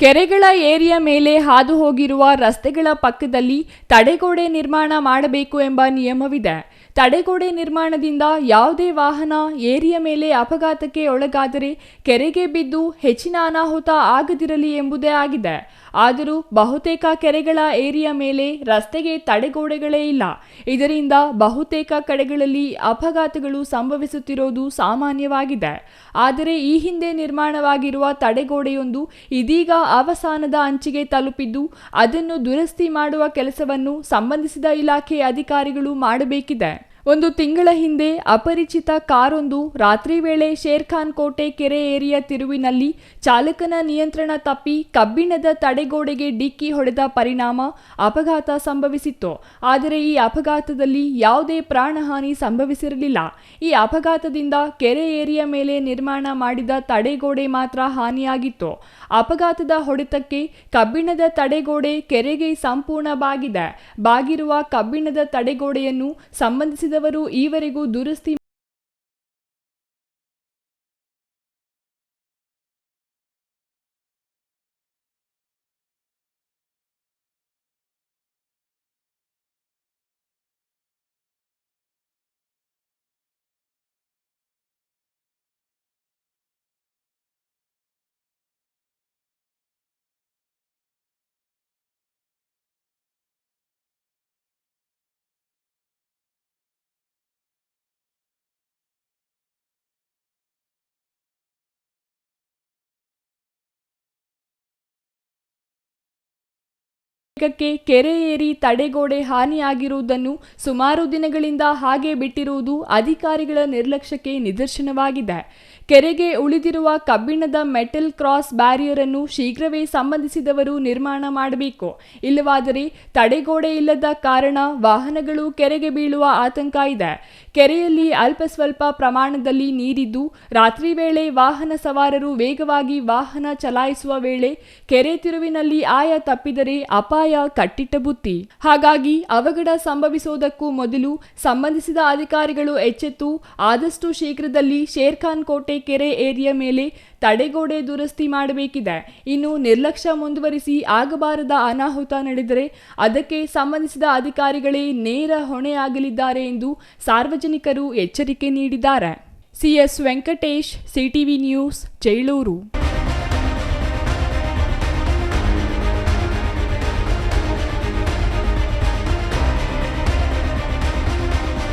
ಕೆರೆಗಳ ಏರಿಯಾ ಮೇಲೆ ಹಾದು ಹೋಗಿರುವ ರಸ್ತೆಗಳ ಪಕ್ಕದಲ್ಲಿ ತಡೆಗೋಡೆ ನಿರ್ಮಾಣ ಮಾಡಬೇಕು ಎಂಬ ನಿಯಮವಿದೆ. ತಡೆಗೋಡೆ ನಿರ್ಮಾಣದಿಂದ ಯಾವುದೇ ವಾಹನ ಏರಿಯ ಮೇಲೆ ಅಪಘಾತಕ್ಕೆ ಒಳಗಾದರೆ ಕೆರೆಗೆ ಬಿದ್ದು ಹೆಚ್ಚಿನ ಅನಾಹುತ ಆಗದಿರಲಿ ಎಂಬುದೇ ಆಗಿದೆ. ಆದರೂ ಬಹುತೇಕ ಕೆರೆಗಳ ಏರಿಯ ಮೇಲೆ ರಸ್ತೆಗೆ ತಡೆಗೋಡೆಗಳೇ ಇಲ್ಲ. ಇದರಿಂದ ಬಹುತೇಕ ಕಡೆಗಳಲ್ಲಿ ಅಪಘಾತಗಳು ಸಂಭವಿಸುತ್ತಿರುವುದು ಸಾಮಾನ್ಯವಾಗಿದೆ. ಆದರೆ ಈ ಹಿಂದೆ ನಿರ್ಮಾಣವಾಗಿರುವ ತಡೆಗೋಡೆಯೊಂದು ಇದೀಗ ಅವಸಾನದ ಅಂಚಿಗೆ ತಲುಪಿದ್ದು, ಅದನ್ನು ದುರಸ್ತಿ ಮಾಡುವ ಕೆಲಸವನ್ನು ಸಂಬಂಧಿಸಿದ ಇಲಾಖೆ ಅಧಿಕಾರಿಗಳು ಮಾಡಬೇಕಿದೆ. ಒಂದು ತಿಂಗಳ ಹಿಂದೆ ಅಪರಿಚಿತ ಕಾರೊಂದು ರಾತ್ರಿ ವೇಳೆ ಶೇರ್ಖಾನ್ ಕೋಟೆ ಕೆರೆ ಏರಿಯ ತಿರುವಿನಲ್ಲಿ ಚಾಲಕನ ನಿಯಂತ್ರಣ ತಪ್ಪಿ ಕಬ್ಬಿಣದ ತಡೆಗೋಡೆಗೆ ಡಿಕ್ಕಿ ಹೊಡೆದ ಪರಿಣಾಮ ಅಪಘಾತ ಸಂಭವಿಸಿತ್ತು. ಆದರೆ ಈ ಅಪಘಾತದಲ್ಲಿ ಯಾವುದೇ ಪ್ರಾಣಹಾನಿ ಸಂಭವಿಸಿರಲಿಲ್ಲ. ಈ ಅಪಘಾತದಿಂದ ಕೆರೆ ಏರಿಯ ಮೇಲೆ ನಿರ್ಮಾಣ ಮಾಡಿದ ತಡೆಗೋಡೆ ಮಾತ್ರ ಹಾನಿಯಾಗಿತ್ತು. ಅಪಘಾತದ ಹೊಡೆತಕ್ಕೆ ಕಬ್ಬಿಣದ ತಡೆಗೋಡೆ ಕೆರೆಗೆ ಸಂಪೂರ್ಣ ಬಾಗಿದೆ ಬಾಗಿರುವ ಕಬ್ಬಿಣದ ತಡೆಗೋಡೆಯನ್ನು ಸಂಬಂಧಿಸಿದವರು ಈವರೆಗೂ ದುರಸ್ತಿ ವೇಗಕ್ಕೆ ಕೆರೆ ಏರಿ ತಡೆಗೋಡೆ ಹಾನಿಯಾಗಿರುವುದನ್ನು ಸುಮಾರು ದಿನಗಳಿಂದ ಹಾಗೆ ಬಿಟ್ಟಿರುವುದು ಅಧಿಕಾರಿಗಳ ನಿರ್ಲಕ್ಷ್ಯಕ್ಕೆ ನಿದರ್ಶನವಾಗಿದೆ. ಕೆರೆಗೆ ಉಳಿದಿರುವ ಕಬ್ಬಿಣದ ಮೆಟಲ್ ಕ್ರಾಸ್ ಬ್ಯಾರಿಯರ್ ಅನ್ನು ಶೀಘ್ರವೇ ಸಂಬಂಧಿಸಿದವರು ನಿರ್ಮಾಣ ಮಾಡಬೇಕು. ಇಲ್ಲವಾದರೆ ತಡೆಗೋಡೆ ಇಲ್ಲದ ಕಾರಣ ವಾಹನಗಳು ಕೆರೆಗೆ ಬೀಳುವ ಆತಂಕ ಇದೆ. ಕೆರೆಯಲ್ಲಿ ಅಲ್ಪ ಸ್ವಲ್ಪ ಪ್ರಮಾಣದಲ್ಲಿ ನೀರಿದ್ದು ರಾತ್ರಿ ವೇಳೆ ವಾಹನ ಸವಾರರು ವೇಗವಾಗಿ ವಾಹನ ಚಲಾಯಿಸುವ ವೇಳೆ ಕೆರೆ ತಿರುವಿನಲ್ಲಿ ಆಯ ತಪ್ಪಿದರೆ ಅಪಾಯ ಕಟ್ಟಿಟ್ಟ ಬುತ್ತಿ. ಹಾಗಾಗಿ ಅವಘಡ ಸಂಭವಿಸೋದಕ್ಕೂ ಮೊದಲು ಸಂಬಂಧಿಸಿದ ಅಧಿಕಾರಿಗಳು ಎಚ್ಚೆತ್ತು, ಆದಷ್ಟು ಶೀಘ್ರದಲ್ಲಿ ಶೇರ್ಖಾನ್ ಕೋಟೆ ಕೆರೆ ಏರಿಯಾ ಮೇಲೆ ತಡೆಗೋಡೆ ದುರಸ್ತಿ ಮಾಡಬೇಕಿದೆ. ಇನ್ನು ನಿರ್ಲಕ್ಷ್ಯ ಮುಂದುವರಿಸಿ ಆಗಬಾರದ ಅನಾಹುತ ನಡೆದರೆ ಅದಕ್ಕೆ ಸಂಬಂಧಿಸಿದ ಅಧಿಕಾರಿಗಳೇ ನೇರ ಹೊಣೆಯಾಗಲಿದ್ದಾರೆ ಎಂದು ಸಾರ್ವಜನಿಕರು ಎಚ್ಚರಿಕೆ ನೀಡಿದ್ದಾರೆ. CS Venkatesh CTV news ಜೈಳೂರು